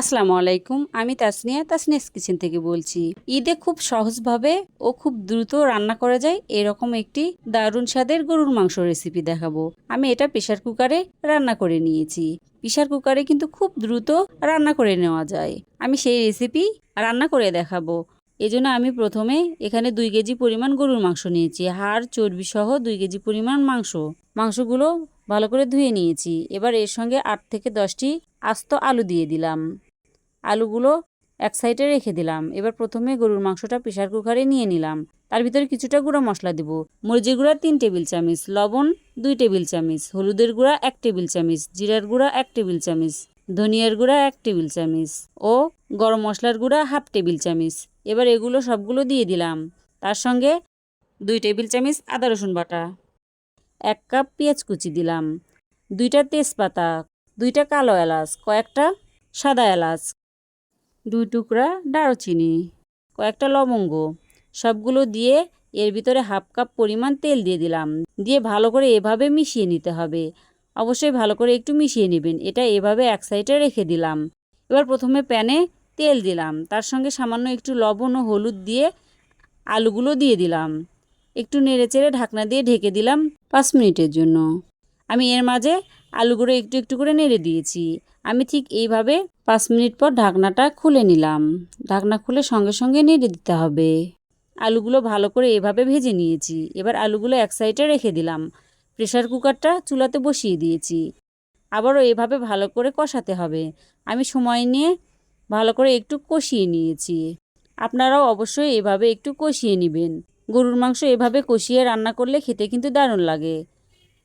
আসসালামু আলাইকুম, আমি তাসনিয়া তাসনিয়াস কিচেন থেকে বলছি। ঈদে খুব সহজভাবে ও খুব দ্রুত রান্না করা যায়, এরকম একটি দারুণ স্বাদের গরুর মাংস রেসিপি দেখাবো। আমি এটা প্রেশার কুকারে রান্না করে নিয়েছি। প্রেশার কুকারে কিন্তু খুব দ্রুত রান্না করে নেওয়া যায়। আমি সেই রেসিপি রান্না করে দেখাবো। এজন্য আমি প্রথমে এখানে দুই কেজি পরিমাণ গরুর মাংস নিয়েছি। হাড় চর্বি সহ দুই কেজি পরিমাণ মাংস। মাংসগুলো ভালো করে ধুয়ে নিয়েছি। এবার এর সঙ্গে আট থেকে দশটি আস্ত আলু দিয়ে দিলাম। আলুগুলো এক সাইডে রেখে দিলাম। এবার প্রথমে গরুর মাংসটা প্রেশার কুকারে নিয়ে নিলাম। তার ভিতরে কিছুটা গুঁড়ো মশলা দিব। মরিচের গুঁড়া তিন টেবিল চামচ, লবণ দুই টেবিল চামচ, হলুদের গুঁড়া এক টেবিল চামচ, জিরার গুঁড়া এক টেবিল চামচ, ধনিয়ার গুঁড়া এক টেবিল চামচ ও গরম মশলার গুঁড়া হাফ টেবিল চামচ। এবার এগুলো সবগুলো দিয়ে দিলাম। তার সঙ্গে দুই টেবিল চামচ আদা রসুন বাটা, এক কাপ পেঁয়াজ কুচি দিলাম, দুইটা তেজপাতা, দুইটা কালো এলাচ, কয়েকটা সাদা এলাচ দুই টুকরা দারুচিনি, কয়েকটা লবঙ্গ, সবগুলো দিয়ে এর ভিতরে হাফ কাপ পরিমাণ তেল দিয়ে দিলাম। দিয়ে ভালো করে এভাবে মিশিয়ে নিতে হবে। অবশ্যই ভালো করে একটু মিশিয়ে নেবেন। এটা এভাবে এক সাইডে রেখে দিলাম। এবার প্রথমে প্যানে তেল দিলাম। তার সঙ্গে সামান্য একটু লবণ ও হলুদ দিয়ে আলুগুলো দিয়ে দিলাম। একটু নেড়েচেড়ে ঢাকনা দিয়ে ঢেকে দিলাম পাঁচ মিনিটের জন্য। আমি এর মাঝে আলুগুলো একটু একটু করে নেড়ে দিয়েছি। আমি ঠিক এইভাবে পাঁচ মিনিট পর ঢাকনাটা খুলে নিলাম। ঢাকনা খুলে সঙ্গে সঙ্গে নেড়ে দিতে হবে। আলুগুলো ভালো করে এভাবে ভেজে নিয়েছি। এবার আলুগুলো এক সাইডে রেখে দিলাম। প্রেশার কুকারটা চুলাতে বসিয়ে দিয়েছি। আবারও এভাবে ভালো করে কষাতে হবে। আমি সময় নিয়ে ভালো করে একটু কষিয়ে নিয়েছি। আপনারাও অবশ্যই এভাবে একটু কষিয়ে নেবেন। গরুর মাংস এভাবে কষিয়ে রান্না করলে খেতে কিন্তু দারুণ লাগে।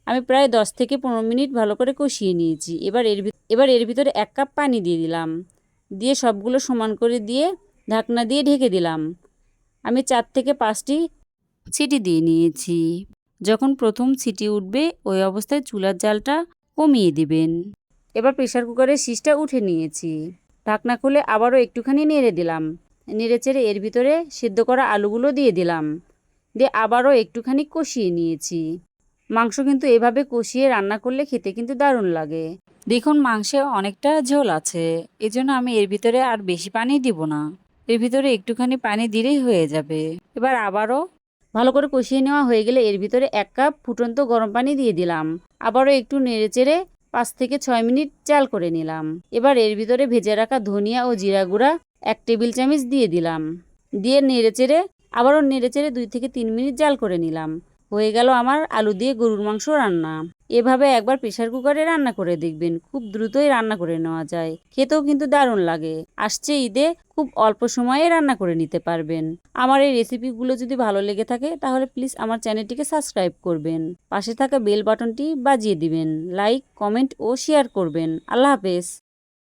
আমি প্রায় দশ থেকে পনেরো মিনিট ভালো করে কষিয়ে নিয়েছি। এবার এর এবার এর ভিতরে এক কাপ পানি দিয়ে দিলাম। দিয়ে সবগুলো সমান করে দিয়ে ঢাকনা দিয়ে ঢেকে দিলাম। আমি চার থেকে পাঁচটি ছিটি দিয়ে নিয়েছি। যখন প্রথম ছিটি উঠবে, ওই অবস্থায় চুলার জালটা কমিয়ে দিবেন। এবার প্রেশার কুকারের শীষটা উঠে নিয়েছি। ঢাকনা খুলে আবারও একটুখানি নেড়ে দিলাম। নেড়ে চেড়ে এর ভিতরে সিদ্ধ করা আলুগুলো দিয়ে দিলাম। দিয়ে আবারও একটুখানি কষিয়ে নিয়েছি। মাংস কিন্তু এভাবে কষিয়ে রান্না করলে খেতে কিন্তু দারুণ লাগে। দেখুন, মাংসে অনেকটা ঝোল আছে। এজন্য আমি এর ভিতরে আর বেশি পানি দিব না। এর ভিতরে একটুখানি পানি দিলেই হয়ে যাবে। এবার আবারও ভালো করে কষিয়ে নেওয়া হয়ে গেলে এর ভিতরে এক কাপ ফুটন্ত গরম পানি দিয়ে দিলাম। আবারও একটু নেড়ে চেড়ে পাঁচ থেকে ছয় মিনিট চাল করে নিলাম। এবার এর ভিতরে ভেজে রাখা ধনিয়া ও জিরা গুঁড়া এক টেবিল চামচ দিয়ে দিলাম। দিয়ে নেড়ে চেড়ে আবারও নেড়ে চেড়ে দুই থেকে তিন মিনিট জাল করে নিলাম। হয়ে গেল আমার আলু দিয়ে গরুর মাংস রান্না। এভাবে একবার প্রেশার কুকারে রান্না করে দেখবেন, খুব দ্রুতই রান্না করে নেওয়া যায়। খেতেও কিন্তু দারুণ লাগে। আসছে ঈদে খুব অল্প সময়ে রান্না করে নিতে পারবেন। আমার এই রেসিপিগুলো যদি ভালো লেগে থাকে, তাহলে প্লিজ আমার চ্যানেলটিকে সাবস্ক্রাইব করবেন। পাশে থাকা বেল বাটনটি বাজিয়ে দিবেন। লাইক, কমেন্ট ও শেয়ার করবেন। আল্লাহ হাফেজ।